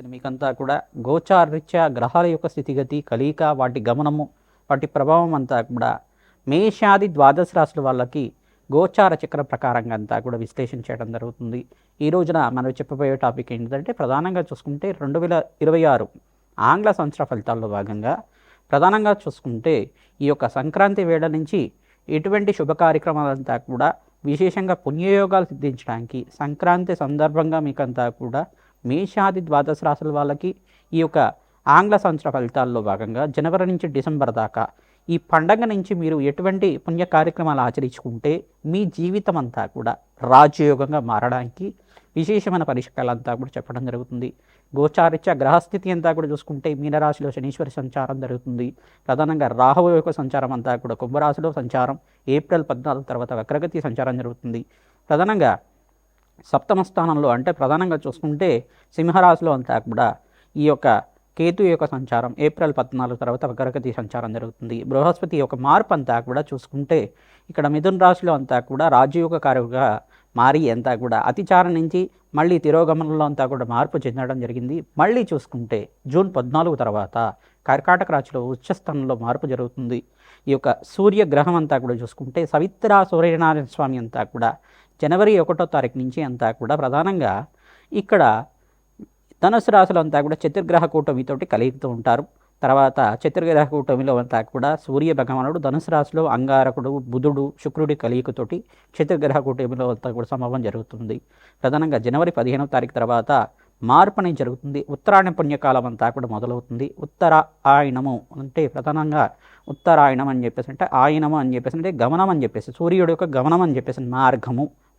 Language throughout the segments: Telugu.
మీకంతా కూడా గోచారీత్యా గ్రహాల యొక్క స్థితిగతి కలియిక వాటి గమనము వాటి ప్రభావం అంతా కూడా మేషాది ద్వాదశ రాశుల వాళ్ళకి గోచార చక్ర ప్రకారంగా అంతా కూడా విశ్లేషణ చేయడం జరుగుతుంది. ఈ రోజున మనం చెప్పబోయే టాపిక్ ఏంటంటే ప్రధానంగా చూసుకుంటే రెండు వేల ఇరవై ఆరు ఆంగ్ల సంవత్సర ఫలితాల్లో భాగంగా ప్రధానంగా చూసుకుంటే ఈ యొక్క సంక్రాంతి వేళ నుంచి ఎటువంటి శుభ కార్యక్రమాలంతా కూడా విశేషంగా పుణ్యయోగాలు సిద్ధించడానికి సంక్రాంతి సందర్భంగా మీకంతా కూడా మేషాది ద్వాదశ రాశుల వాళ్ళకి ఈ యొక్క ఆంగ్ల సంవత్సర ఫలితాల్లో భాగంగా జనవరి నుంచి డిసెంబర్ దాకా ఈ పండగ నుంచి మీరు ఎటువంటి పుణ్య కార్యక్రమాలు ఆచరించుకుంటే మీ జీవితం అంతా కూడా రాజయోగంగా మారడానికి విశేషమైన పరిష్కారాలంతా కూడా చెప్పడం జరుగుతుంది. గోచారిత్య గ్రహస్థితి అంతా కూడా చూసుకుంటే మీనరాశిలో శనీశ్వరి సంచారం జరుగుతుంది. ప్రధానంగా రాహువు యొక్క సంచారం అంతా కూడా కుంభరాశిలో సంచారం. ఏప్రిల్ పద్నాలుగు తర్వాత వక్రగతి సంచారం జరుగుతుంది. ప్రధానంగా సప్తమ స్థానంలో అంటే ప్రధానంగా చూసుకుంటే సింహరాశిలో అంతా కూడా ఈ యొక్క కేతు యొక్క సంచారం ఏప్రిల్ పద్నాలుగు తర్వాత వక్రగతి సంచారం జరుగుతుంది. బృహస్పతి యొక్క మార్పు అంతా కూడా చూసుకుంటే ఇక్కడ మిథున్ రాశిలో అంతా కూడా రాజయోగ కారుగా మారి అంతా కూడా అతిచారం నుంచి మళ్ళీ తిరోగమనంలో అంతా కూడా మార్పు చెందడం జరిగింది. మళ్ళీ చూసుకుంటే జూన్ పద్నాలుగు తర్వాత కర్కాటక రాశిలో ఉచ్చస్థానంలో మార్పు జరుగుతుంది. ఈ యొక్క సూర్యగ్రహం అంతా కూడా చూసుకుంటే సవిత్ర సూర్యనారాయణ స్వామి అంతా కూడా జనవరి ఒకటో తారీఖు నుంచి అంతా కూడా ప్రధానంగా ఇక్కడ ధనుసు రాశులు అంతా కూడా చతుర్గ్రహ కూటమితోటి కలుగుతూ ఉంటారు. తర్వాత చతుర్గ్రహ కూటమిలో అంతా కూడా సూర్య భగవానుడు ధనుసు రాశిలో అంగారకుడు బుధుడు శుక్రుడి కలియుకతోటి చతుర్గ్రహ కూటమిలో అంతా కూడా సంభవం జరుగుతుంది. ప్రధానంగా జనవరి పదిహేనవ తారీఖు తర్వాత మార్పు జరుగుతుంది. ఉత్తరాయణ పుణ్యకాలం అంతా కూడా మొదలవుతుంది. ఉత్తర ఆయనము అంటే ప్రధానంగా ఉత్తరాయణం అని చెప్పేసి అంటే ఆయనము అని చెప్పేసి అంటే గమనం అని చెప్పేసి సూర్యుడు యొక్క గమనం అని చెప్పేసి మార్గము.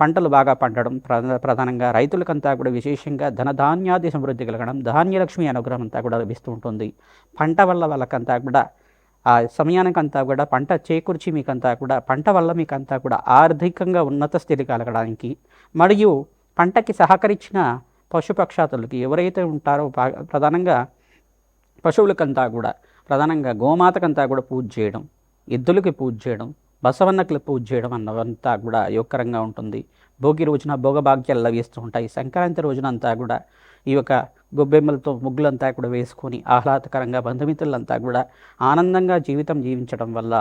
పంటలు బాగా పండడం ప్రధానంగా రైతులకంతా కూడా విశేషంగా ధనధాన్యాది సమృద్ధి కలగడం ధాన్యలక్ష్మి అనుగ్రహం అంతా కూడా లభిస్తూ ఉంటుంది. పంట వల్ల వాళ్ళకంతా కూడా ఆ సమయానికంతా కూడా పంట చేకూర్చి మీకంతా కూడా పంట వల్ల మీకంతా కూడా ఆర్థికంగా ఉన్నత స్థితి కలగడానికి మరియు పంటకి సహకరించిన పశుపక్షాతులకి ఎవరైతే ఉంటారో ప్రధానంగా పశువులకంతా కూడా ప్రధానంగా గోమాతకంతా కూడా పూజ చేయడం ఎద్దులకి పూజ చేయడం బసవన్న క్లిప్ ఉజ్జేయడం అన్నవంతా కూడా యోగకరంగా ఉంటుంది. భోగి రోజున భోగభాగ్యాలు లభిస్తూ ఉంటాయి. సంక్రాంతి రోజున అంతా కూడా ఈ యొక్క గొబ్బెమ్మలతో ముగ్గులంతా కూడా వేసుకొని ఆహ్లాదకరంగా బంధుమిత్రులంతా కూడా ఆనందంగా జీవితం జీవించడం వల్ల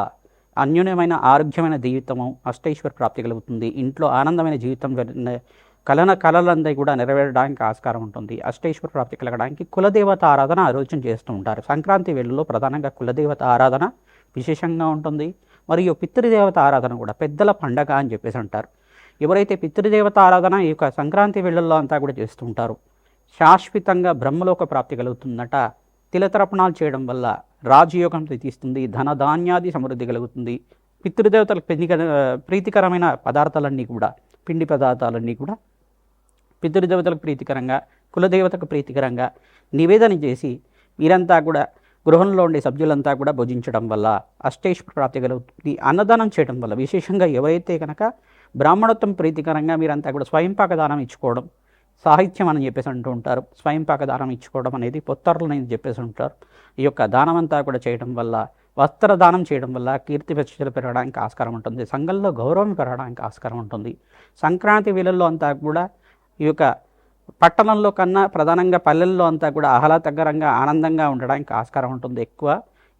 అన్యోన్యమైన ఆరోగ్యమైన జీవితము అష్టైశ్వర ప్రాప్తి కలుగుతుంది. ఇంట్లో ఆనందమైన జీవితం కలన కళలందరి కూడా నెరవేరడానికి ఆస్కారం ఉంటుంది. అష్టేశ్వర ప్రాప్తి కలగడానికి కులదేవత ఆరాధన ఆ రోజున చేస్తూ ఉంటారు. సంక్రాంతి వేళల్లో ప్రధానంగా కులదేవత ఆరాధన విశేషంగా ఉంటుంది. మరియు పితృదేవత ఆరాధన కూడా పెద్దల పండగ అని చెప్పేసి అంటారు. ఎవరైతే పితృదేవత ఆరాధన ఈ యొక్క సంక్రాంతి వేళల్లో అంతా కూడా చేస్తుంటారు శాశ్వతంగా బ్రహ్మలోక ప్రాప్తి కలుగుతుందట. తిలతర్పణాలు చేయడం వల్ల రాజయోగం తీస్తుంది ధన ధాన్యాది సమృద్ధి కలుగుతుంది. పితృదేవతలకు ప్రీతికర ప్రీతికరమైన పదార్థాలన్నీ కూడా పిండి పదార్థాలన్నీ కూడా పితృదేవతలకు ప్రీతికరంగా కులదేవతకు ప్రీతికరంగా నివేదన చేసి వీరంతా కూడా గృహంలో ఉండే సభ్యులంతా కూడా భుజించడం వల్ల అష్టేశ్వర ప్రాప్తి కలుగుతుంది అన్నదానం చేయడం వల్ల విశేషంగా ఎవరైతే కనుక బ్రాహ్మణత్వం ప్రీతికరంగా మీరంతా కూడా స్వయంపాక దానం ఇచ్చుకోవడం సాహిత్యం అని చెప్పేసి అంటూ ఉంటారు. స్వయంపాక దానం ఇచ్చుకోవడం అనేది పొత్తర్లు అని చెప్పేసి ఉంటారు ఈ యొక్క దానం అంతా కూడా చేయడం వల్ల వస్త్ర దానం చేయడం వల్ల కీర్తి ప్రతిష్టలు పెరగడానికి ఆస్కారం ఉంటుంది. సంఘంలో గౌరవం పెరగడానికి ఆస్కారం ఉంటుంది. సంక్రాంతి వేళల్లో అంతా కూడా ఈ యొక్క పట్టణంలో కన్నా ప్రధానంగా పల్లెల్లో అంతా కూడా ఆహ్లాదకరంగా ఆనందంగా ఉండడానికి ఆస్కారం ఉంటుంది ఎక్కువ.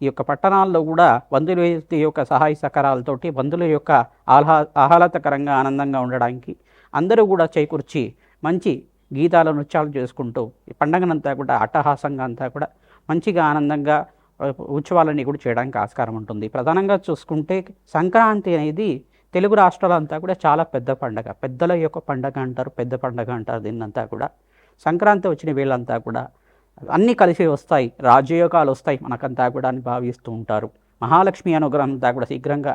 ఈ యొక్క పట్టణాల్లో కూడా బంధువుల యొక్క సహాయ సహకారాలతోటి బంధువుల యొక్క ఆహ్లా ఆహ్లాదకరంగా ఆనందంగా ఉండడానికి అందరూ కూడా చేకూర్చి మంచి గీతాలు నృత్యాలు చేసుకుంటూ ఈ పండగనంతా కూడా అట్టహాసంగా అంతా కూడా మంచిగా ఆనందంగా ఉత్సవాలని ఉత్సవాలన్నీ కూడా చేయడానికి ఆస్కారం ఉంటుంది. ప్రధానంగా చూసుకుంటే సంక్రాంతి అనేది తెలుగు రాష్ట్రాలంతా కూడా చాలా పెద్ద పండగ. పెద్దల యొక్క పండగ అంటారు పెద్ద పండగ అంటారు దీన్నంతా కూడా. సంక్రాంతి వచ్చిన వీళ్ళంతా కూడా అన్నీ కలిసి వస్తాయి. రాజయోగాలు వస్తాయి మనకంతా కూడా అని భావిస్తూ ఉంటారు. మహాలక్ష్మి అనుగ్రహం అంతా కూడా శీఘ్రంగా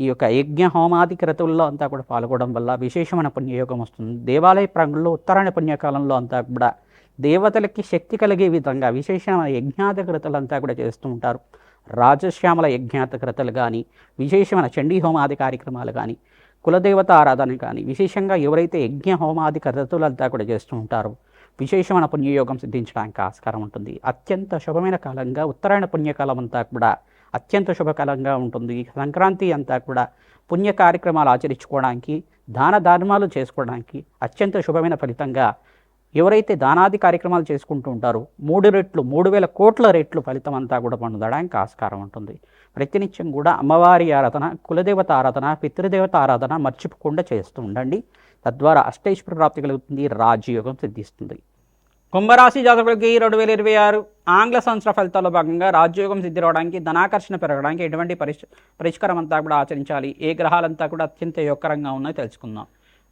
ఈ యొక్క యజ్ఞ హోమాది క్రతువుల్లో అంతా కూడా పాల్గొనడం వల్ల విశేషమైన పుణ్యయోగం వస్తుంది. దేవాలయ ప్రాంగంలో ఉత్తరాయణ పుణ్యకాలంలో అంతా కూడా దేవతలకి శక్తి కలిగే విధంగా విశేషమైన యజ్ఞాత క్రతులంతా కూడా చేస్తూ ఉంటారు. రాజశ్యామల యజ్ఞాత క్రతలు కానీ విశేషమైన చండీ హోమాది కార్యక్రమాలు కానీ కులదేవత ఆరాధన కానీ విశేషంగా ఎవరైతే యజ్ఞ హోమాది క్రతులంతా కూడా చేస్తూ ఉంటారో విశేషమైన పుణ్యయోగం సిద్ధించడానికి ఆస్కారం ఉంటుంది. అత్యంత శుభమైన కాలంగా ఉత్తరాయణ పుణ్యకాలం అంతా కూడా అత్యంత శుభకాలంగా ఉంటుంది. సంక్రాంతి అంతా కూడా పుణ్య కార్యక్రమాలు ఆచరించుకోవడానికి దాన ధర్మాలు చేసుకోవడానికి అత్యంత శుభమైన ఫలితంగా ఎవరైతే దానాది కార్యక్రమాలు చేసుకుంటూ ఉంటారో మూడు రెట్లు మూడు వేల కోట్ల రెట్లు ఫలితం అంతా కూడా పొందడానికి ఆస్కారం ఉంటుంది. ప్రతినిత్యం కూడా అమ్మవారి ఆరాధన కులదేవత ఆరాధన పితృదేవత ఆరాధన మర్చిపోకుండా చేస్తూ ఉండండి. తద్వారా అష్టైశ్వర ప్రాప్తి కలుగుతుంది రాజయోగం సిద్ధిస్తుంది. కుంభరాశి జాతకులకి రెండు వేల ఇరవై ఆరు ఆంగ్ల సంవత్సర ఫలితాల్లో భాగంగా రాజ్యోగం సిద్ధి రావడానికి ధనాకర్షణ పెరగడానికి ఎటువంటి పరిష్ పరిష్కారం అంతా కూడా ఆచరించాలి. ఏ గ్రహాలంతా కూడా అత్యంత యొక్కరంగా ఉన్నాయో తెలుసుకుందాం.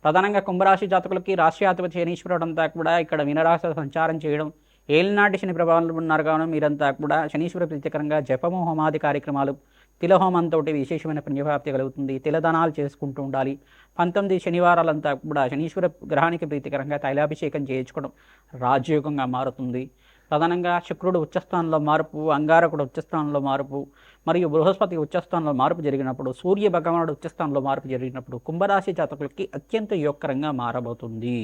ప్రధానంగా కుంభరాశి జాతకులకి రాష్ట్రాధిపతి శనీశ్వరుడు అంతా కూడా ఇక్కడ వినరాశ సంచారం చేయడం ఏలినాటి శని ప్రభావంలో ఉన్నారు కావున మీరంతా కూడా శనీశ్వర ప్రీతికరంగా జపము హోమాది కార్యక్రమాలు తిలహోమంతో విశేషమైన పుణ్యప్రాప్తి కలుగుతుంది. తిలదానాలు చేసుకుంటూ ఉండాలి. పంతొమ్మిది శనివారాలంతా కూడా శనీశ్వర గ్రహానికి ప్రీతికరంగా తైలాభిషేకం చేయించుకోవడం రాజయోగంగా మారుతుంది. ప్రధానంగా శుక్రుడు ఉచ్చస్థానంలో మార్పు అంగారకుడు ఉచ్చస్థానంలో మార్పు మరియు బృహస్పతి ఉచ్చస్థానంలో మార్పు జరిగినప్పుడు సూర్య భగవానుడు ఉచ్చస్థానంలో మార్పు జరిగినప్పుడు కుంభరాశి జాతకులకి అత్యంత యోగకరంగా మారబోతుంది.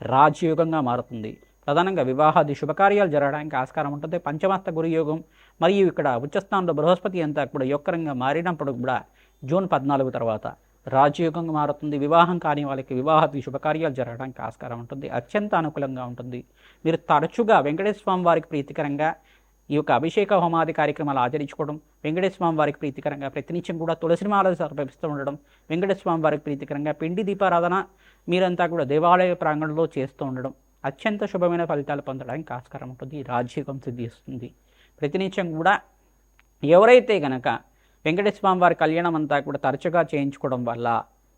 రాజయోగంగా మారుతుంది. ప్రధానంగా వివాహాది శుభకార్యాలు జరగడానికి ఆస్కారం ఉంటుంది. పంచమస్త గురు యోగం మరియు ఇక్కడ ఉచ్చస్థానంలో బృహస్పతి అంతా కూడా యొక్కరంగా మారినప్పుడు కూడా జూన్ పద్నాలుగు తర్వాత రాజయోగంగా మారుతుంది. వివాహం కాని వాళ్ళకి వివాహాది శుభకార్యాలు జరగడానికి ఆస్కారం ఉంటుంది. అత్యంత అనుకూలంగా ఉంటుంది. మీరు తరచుగా వెంకటేశ్వర స్వామి వారికి ప్రీతికరంగా ఈ యొక్క అభిషేక హోమాది కార్యక్రమాలు ఆచరించుకోవడం వెంకటేశ్వర వారికి ప్రీతికరంగా ప్రతినిత్యం కూడా తులసిమాల సమర్పిస్తూ ఉండడం వెంకటేశ్వర వారికి ప్రీతికరంగా పిండి దీపారాధన మీరంతా కూడా దేవాలయ ప్రాంగణంలో చేస్తూ ఉండడం అత్యంత శుభమైన ఫలితాలు పొందడానికి ఆస్కారం ఉంటుంది రాజ్యోగం సిద్ధిస్తుంది. ప్రతినిత్యం కూడా ఎవరైతే గనక వెంకటేశ్వర స్వామి వారి కళ్యాణం అంతా కూడా తరచుగా చేయించుకోవడం వల్ల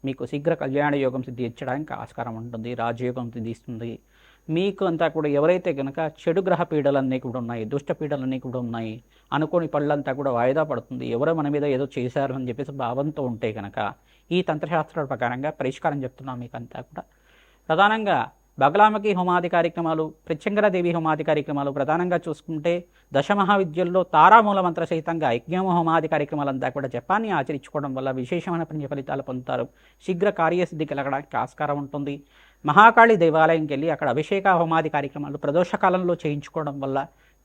మీకు శీఘ్ర కళ్యాణ యోగం సిద్ధించడానికి ఆస్కారం ఉంటుంది రాజయోగం సిద్ధిస్తుంది. మీకు అంతా కూడా ఎవరైతే కనుక చెడు గ్రహ పీడలన్నీ కూడా ఉన్నాయి దుష్ట పీడలన్నీ కూడా ఉన్నాయి అనుకోని పళ్ళంతా కూడా వాయిదా పడుతుంది ఎవరో మన మీద ఏదో చేశారు అని చెప్పేసి భావంతో ఉంటే కనుక ఈ తంత్రశాస్త్రాల ప్రకారంగా పరిష్కారం చెప్తున్నాం మీకు అంతా కూడా. ప్రధానంగా బగలామకి హోమాది కార్యక్రమాలు ప్రత్యంగరదేవి హోమాది కార్యక్రమాలు ప్రధానంగా చూసుకుంటే దశమహావిద్యల్లో తారామూల మంత్ర సహితంగా యజ్ఞమ హోమాది కార్యక్రమాలంతా కూడా జపాన్ని ఆచరించుకోవడం వల్ల విశేషమైన పుణ్య ఫలితాలు పొందుతారు. శీఘ్ర కార్యసిద్ధి కలగడానికి ఆస్కారం ఉంటుంది. మహాకాళి దేవాలయంకి వెళ్ళి అక్కడ అభిషేక హోమాది కార్యక్రమాలు ప్రదోషకాలంలో చేయించుకోవడం వల్ల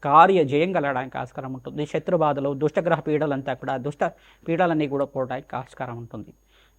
కార్య జయం కలగడానికి ఆస్కారం ఉంటుంది. శత్రుబాధలు దుష్టగ్రహ పీడలంతా కూడా దుష్ట పీడలన్నీ కూడా పోవడానికి ఆస్కారం ఉంటుంది.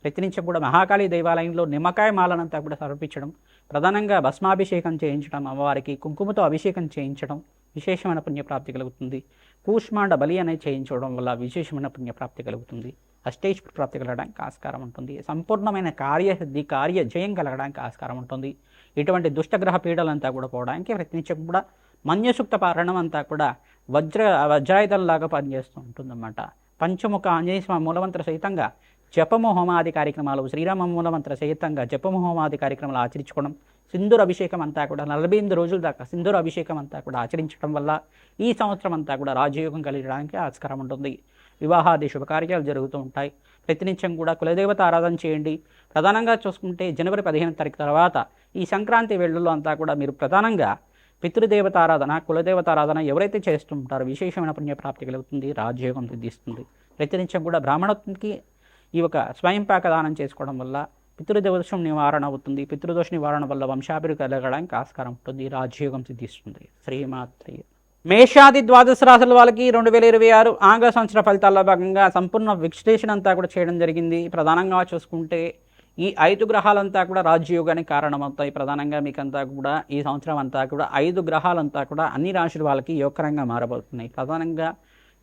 ప్రతినిత్యం కూడా మహాకాళి దేవాలయంలో నిమ్మకాయ మాలనంతా కూడా సమర్పించడం ప్రధానంగా భస్మాభిషేకం చేయించడం అమ్మవారికి కుంకుమతో అభిషేకం చేయించడం విశేషమైన పుణ్యప్రాప్తి కలుగుతుంది. కూష్మాండ బలి అనేది చేయించడం వల్ల విశేషమైన పుణ్యప్రాప్తి కలుగుతుంది. అష్టేష్ ప్రాప్తి కలగడానికి ఆస్కారం ఉంటుంది. సంపూర్ణమైన కార్యసిద్ధి కార్య జయం కలగడానికి ఆస్కారం ఉంటుంది. ఇటువంటి దుష్టగ్రహ పీడలంతా కూడా పోవడానికి ప్రతినిత్యం కూడా మన్యసూక్త పారణం అంతా కూడా వజ్ర వజ్రాయుధంలాగా పనిచేస్తూ ఉంటుందన్నమాట. పంచముఖ ఆంజనేయ స్వామి మూలమంత్ర సహితంగా జపము హోమాది కార్యక్రమాలు శ్రీరామ మూలమంత్ర సహితంగా జపము హోమాది కార్యక్రమాలు ఆచరించుకోవడం సింధూర అభిషేకం అంతా కూడా నలభై ఎనిమిది రోజుల దాకా సింధూర అభిషేకం అంతా కూడా ఆచరించడం వల్ల ఈ సంవత్సరం అంతా కూడా రాజయోగం కలిగడానికి ఆస్కారం ఉంటుంది. వివాహాది శుభకార్యాలు జరుగుతూ ఉంటాయి. ప్రతినిత్యం కూడా కులదేవత ఆరాధన చేయండి. ప్రధానంగా చూసుకుంటే జనవరి పదిహేను తారీఖు తర్వాత ఈ సంక్రాంతి వేళల్లో అంతా కూడా మీరు ప్రధానంగా పితృదేవత ఆరాధన కులదేవత ఆరాధన ఎవరైతే చేస్తుంటారో విశేషమైన పుణ్యప్రాప్తి కలుగుతుంది రాజయోగం సిద్ధిస్తుంది. ప్రతినిత్యం కూడా బ్రాహ్మణత్వంకి ఈ ఒక స్వయంపాక దానం చేసుకోవడం వల్ల పితృదోషం నివారణ అవుతుంది. పితృదోష నివారణ వల్ల వంశాభివృద్ధి కలగడానికి ఆస్కారం ఉంటుంది. రాజయోగం సిద్ధిస్తుంది. శ్రీమాత్రి. మేషాది ద్వాదశ రాశుల వాళ్ళకి రెండు వేల ఇరవై ఆరు ఆంగ్ల సంవత్సర ఫలితాల్లో భాగంగా సంపూర్ణ విశ్లేషణ అంతా కూడా చేయడం జరిగింది. ప్రధానంగా చూసుకుంటే ఈ ఐదు గ్రహాలంతా కూడా రాజయోగానికి కారణమవుతాయి. ప్రధానంగా మీకంతా కూడా ఈ సంవత్సరం అంతా కూడా ఐదు గ్రహాలంతా కూడా అన్ని రాశుల వాళ్ళకి యోగకరంగా మారబోతున్నాయి. ప్రధానంగా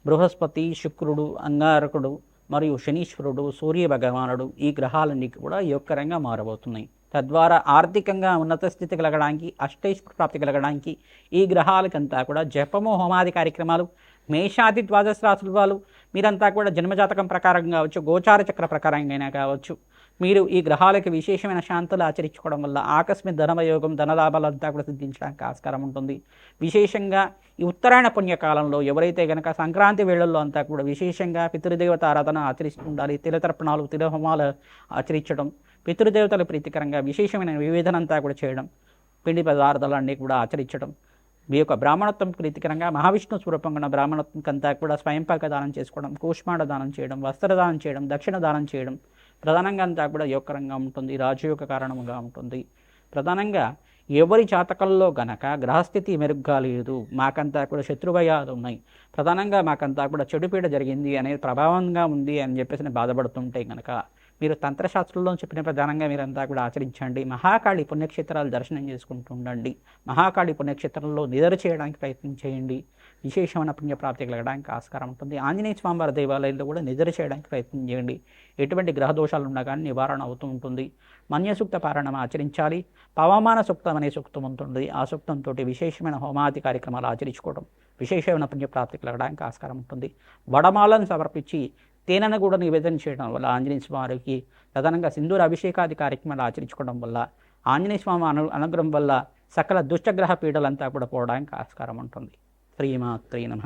బృహస్పతి శుక్రుడు అంగారకుడు మరియు శనీశ్వరుడు సూర్య భగవానుడు ఈ గ్రహాలన్నీ కూడా యోగకరంగా మారబోతున్నాయి. తద్వారా ఆర్థికంగా ఉన్నత స్థితి కలగడానికి అష్టైశ్వర ప్రాప్తి కలగడానికి ఈ గ్రహాలకంతా కూడా జపము హోమాది కార్యక్రమాలు మేషాది ద్వాదశ రాశుల వాళ్ళు మీరంతా కూడా జన్మజాతకం ప్రకారం కావచ్చు గోచార చక్ర ప్రకారంగా కావచ్చు మీరు ఈ గ్రహాలకు విశేషమైన శాంతులు ఆచరించుకోవడం వల్ల ఆకస్మిక ధనవయోగం ధనలాభాలంతా కూడా సిద్ధించడానికి ఆస్కారం ఉంటుంది. విశేషంగా ఈ ఉత్తరాయణ పుణ్యకాలంలో ఎవరైతే గనక సంక్రాంతి వేళల్లో అంతా కూడా విశేషంగా పితృదేవత ఆరాధన ఆచరిస్తూ ఉండాలి తిలతర్పణాలు తిలహోమాలు ఆచరించడం పితృదేవతల ప్రీతికరంగా విశేషమైన వివేదనంతా కూడా చేయడం పిండి పదార్థాలన్నీ కూడా ఆచరించడం మీ యొక్క బ్రాహ్మణత్వం ప్రీతికరంగా మహావిష్ణు స్వరూపంగా బ్రాహ్మణత్వంకంతా కూడా స్వయంపాక దానం చేసుకోవడం కూష్మాండ దానం చేయడం వస్త్రదానం చేయడం దక్షిణ దానం చేయడం ప్రధానంగా అంతా కూడా యోగకరంగా ఉంటుంది రాజయోగ కారణంగా ఉంటుంది. ప్రధానంగా ఎవరి జాతకంలో గనక గ్రహస్థితి మెరుగ్గా లేదు మాకంతా కూడా శత్రుభయాలు ఉన్నాయి. ప్రధానంగా మాకంతా కూడా చెడుపీడ జరిగింది అనేది ప్రభావంగా ఉంది అని చెప్పేసి బాధపడుతుంటే గనక మీరు తంత్రశాస్త్రంలో చెప్పిన ప్రధానంగా మీరంతా కూడా ఆచరించండి. మహాకాళి పుణ్యక్షేత్రాలు దర్శనం చేసుకుంటూ ఉండండి. మహాకాళి పుణ్యక్షేత్రంలో నిద్ర చేయడానికి ప్రయత్నం చేయండి. విశేషమైన పుణ్యప్రాప్తి కలగడానికి ఆస్కారం ఉంటుంది. ఆంజనేయ స్వామివారి దేవాలయంలో కూడా నిద్ర చేయడానికి ప్రయత్నం చేయండి. ఎటువంటి గ్రహ దోషాలు ఉన్నా కానీ నివారణ అవుతూ ఉంటుంది. మన్యసూక్త పారాయణం ఆచరించాలి. పవమాన సూక్తం అనే సూక్తం ఉంటుంది. ఆ సూక్తంతో విశేషమైన హోమాది కార్యక్రమాలు ఆచరించుకోవడం విశేషమైన పుణ్యప్రాప్తి కలగడానికి ఆస్కారం ఉంటుంది. వడమాలను సమర్పించి తేనెను కూడా నివేదన చేయడం వల్ల ఆంజనేయ స్వామికి ప్రధానంగా సింధూర అభిషేకాది కార్యక్రమాలు ఆచరించుకోవడం వల్ల ఆంజనేయ స్వామి అను అనుగ్రహం వల్ల సకల దుష్టగ్రహ పీడలంతా కూడా పోవడానికి ఆస్కారం ఉంటుంది. శ్రీమాత్రే నమ.